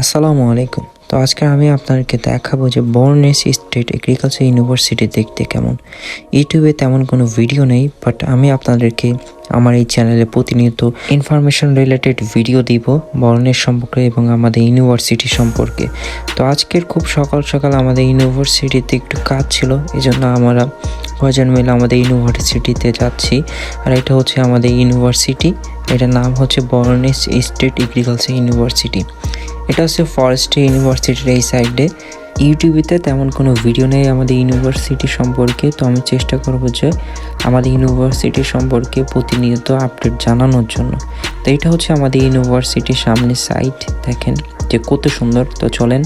আসসালামু আলাইকুম। তো আজকে আমি আপনাদেরকে দেখাবো যে বর্নেস স্টেট এগ্রিকালচার ইউনিভার্সিটি দেখতে কেমন। ইউটিউবে তেমন কোনো ভিডিও নেই বাট আমি আপনাদেরকে আমার এই চ্যানেলে প্রতিনিয়ত ইনফরমেশন রিলেটেড ভিডিও দিব বর্ণের সম্পর্কে এবং আমাদের ইউনিভার্সিটি সম্পর্কে। তো আজকের খুব সকাল সকাল আমাদের ইউনিভার্সিটিতে একটু কাজ ছিল এই জন্য আমরা কয়জন মিলে আমাদের ইউনিভার্সিটিতে যাচ্ছি। আর এটা হচ্ছে আমাদের ইউনিভার্সিটি এটার নাম হচ্ছে বর্নেস স্টেট এগ্রিকালচার ইউনিভার্সিটি এটা হচ্ছে ফরেস্ট ইউনিভার্সিটির এই সাইডে ইউটিউবেতে তেমন কোনো ভিডিও নেই আমাদের ইউনিভার্সিটি সম্পর্কে, তো আমি চেষ্টা করব যে আমাদের ইউনিভার্সিটি সম্পর্কে প্রতিনিয়ত আপডেট জানানোর জন্য। তো এটা হচ্ছে আমাদের ইউনিভার্সিটির সামনে সাইট দেখেন। যে কত সুন্দর। তো চলেন,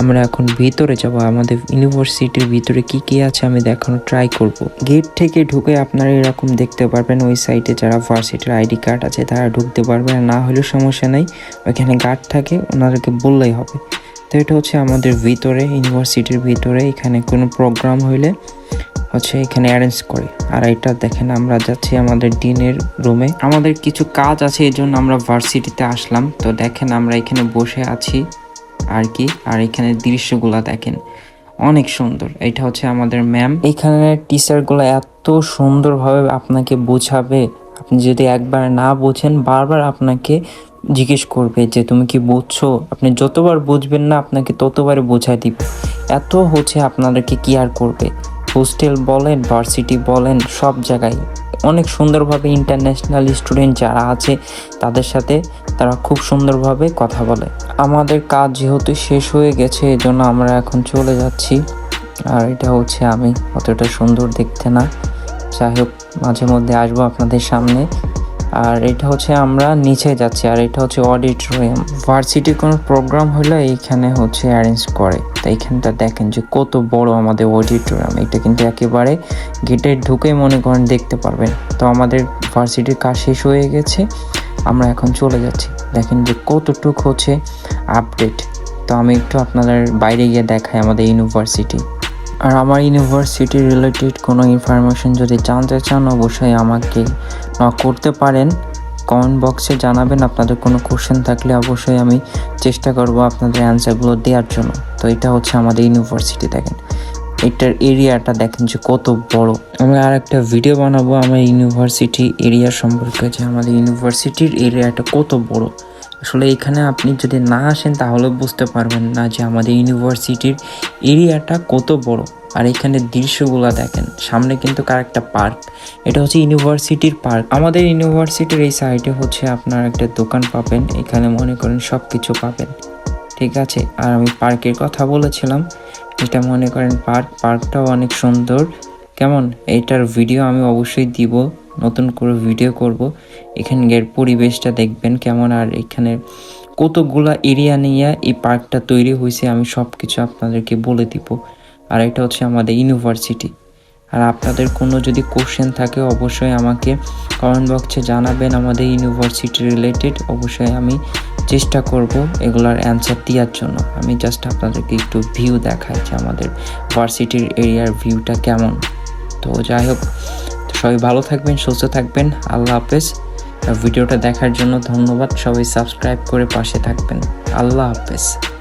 আমরা এখন ভিতরে যাব। আমাদের ইউনিভার্সিটির ভিতরে কি কি আছে আমি দেখানো ট্রাই করব। গেট থেকে ঢুকে আপনারা এরকম দেখতে পারবেন ওই সাইটে যারা ভার্সিটির আইডি কার্ড আছে তারা ঢুকতে পারবে। না হলেও সমস্যা নেই, ওইখানে গার্ড থাকে, ওনাদেরকে বললেই হবে। তো এটা হচ্ছে আমাদের ভিতরে, ইউনিভার্সিটির ভিতরে, এখানে কোনো প্রোগ্রাম হইলে হচ্ছে এখানে অ্যারেঞ্জ করে। আর এটা দেখেন, আমরা যাচ্ছি আমাদের ডিনের রুমে আমাদের কিছু কাজ আছে, এই জন্য আমরা ভার্সিটিতে আসলাম। তো দেখেন, আমরা এখানে বসে আছি আর কি। আর এখানে দৃশ্যগুলা দেখেন, অনেক সুন্দর। এটা হচ্ছে আমাদের ম্যাম এখানে টিচারগুলো এত সুন্দরভাবে আপনাকে বোঝাবে। আপনি যদি একবার না বোঝেন, বারবার আপনাকে জিজ্ঞেস করবে যে, তুমি কি বুঝছ? আপনি যতবার বুঝবেন না, আপনাকে ততবারে বোঝায় দিবে। এত হচ্ছে আপনাদেরকে কি আর করবে। হোস্টেল বলেন, ভার্সিটি বলেন, সব জায়গায়। অনেক সুন্দরভাবে ইন্টারন্যাশনাল স্টুডেন্ট যারা আছে, তাদের সাথে তারা খুব সুন্দরভাবে কথা বলে। আমাদের কাজ যেহেতু শেষ হয়ে গেছে, এজন্য আমরা এখন চলে যাচ্ছি। আর এটা হচ্ছে আমি, অতটা সুন্দর দেখতে না। যাই হোক, মাঝে মধ্যে আসব আপনাদের সামনে। আর এটা হচ্ছে আমরা নিচে যাচ্ছি, আর এটা হচ্ছে অডিটোরিয়াম ভার্সিটির কোনো প্রোগ্রাম হলে এইখানে হচ্ছে অ্যারেঞ্জ করে। তো এইখানটা দেখেন যে কত বড় আমাদের অডিটোরিয়াম এটা কিন্তু একেবারে গেটে ঢুকে মনে করেন দেখতে পারবেন। তো আমাদের ভার্সিটির কাজ শেষ হয়ে গেছে, আমরা এখন চলে যাচ্ছি। দেখেন যে কতটুক হচ্ছে আপডেট তো আমি একটু আপনাদের বাইরে গিয়ে দেখাই আমাদের ইউনিভার্সিটি আর আমার ইউনিভার্সিটি রিলেটেড কোনো ইনফরমেশন যদি জানতে চান, অবশ্যই আমাকে করতে পারেন। কমেন্ট বক্সে জানাবেন, আপনাদের কোনো কোশ্চেন থাকলে অবশ্যই আমি চেষ্টা করব আপনাদের অ্যান্সারগুলো দেওয়ার জন্য। তো এটা হচ্ছে আমাদের ইউনিভার্সিটি দেখেন। এটার এরিয়াটা দেখেন যে কত বড়। আমি আর একটা ভিডিও বানাবো, আমার ইউনিভার্সিটি এরিয়া সম্পর্কে যে আমাদের ইউনিভার্সিটির এরিয়াটা কত বড়। আসলে এখানে আপনি যদি না আসেন, তাহলে বুঝতে পারবেন না যে আমাদের ইউনিভার্সিটির এরিয়াটা কত বড়। আর এখানে দৃশ্যগুলো দেখেন, সামনে কিন্তু কার একটা পার্ক। এটা হচ্ছে ইউনিভার্সিটির পার্ক। আমাদের ইউনিভার্সিটির এই সাইডে হচ্ছে আপনার একটা দোকান পাবেন, এখানে মনে করেন সব কিছু পাবেন। ঠিক আছে? আর আমি পার্কের কথা বলেছিলাম, এটা মনে করেন পার্ক। পার্কটাও অনেক সুন্দর। কেমন? এটার ভিডিও আমি অবশ্যই দিব, নতুন করে ভিডিও করব। এখানকার পরিবেশটা দেখবেন কেমন। আর এখানে কতগুলা এরিয়া নিয়ে এই পার্কটা তৈরি হয়েছে, আমি সব কিছু আপনাদেরকে বলে দিব। আর এটা হচ্ছে আমাদের ইউনিভার্সিটি আর আপনাদের কোনো যদি কোশ্চেন থাকে, অবশ্যই আমাকে কমেন্ট বক্সে জানাবেন। আমাদের ইউনিভার্সিটি রিলেটেড অবশ্যই আমি চেষ্টা করব এগুলার অ্যান্সার দেওয়ার জন্য। আমি জাস্ট আপনাদেরকে একটু ভিউ দেখাই যে আমাদের ভার্সিটির এরিয়ার ভিউটা কেমন। তো যাই হোক, সবাই ভালো থাকবেন, সুস্থ থাকবেন। আল্লাহ হাফেজ। ভিডিওটা দেখার জন্য ধন্যবাদ। সবাই সাবস্ক্রাইব করে পাশে থাকবেন। আল্লাহ হাফেজ।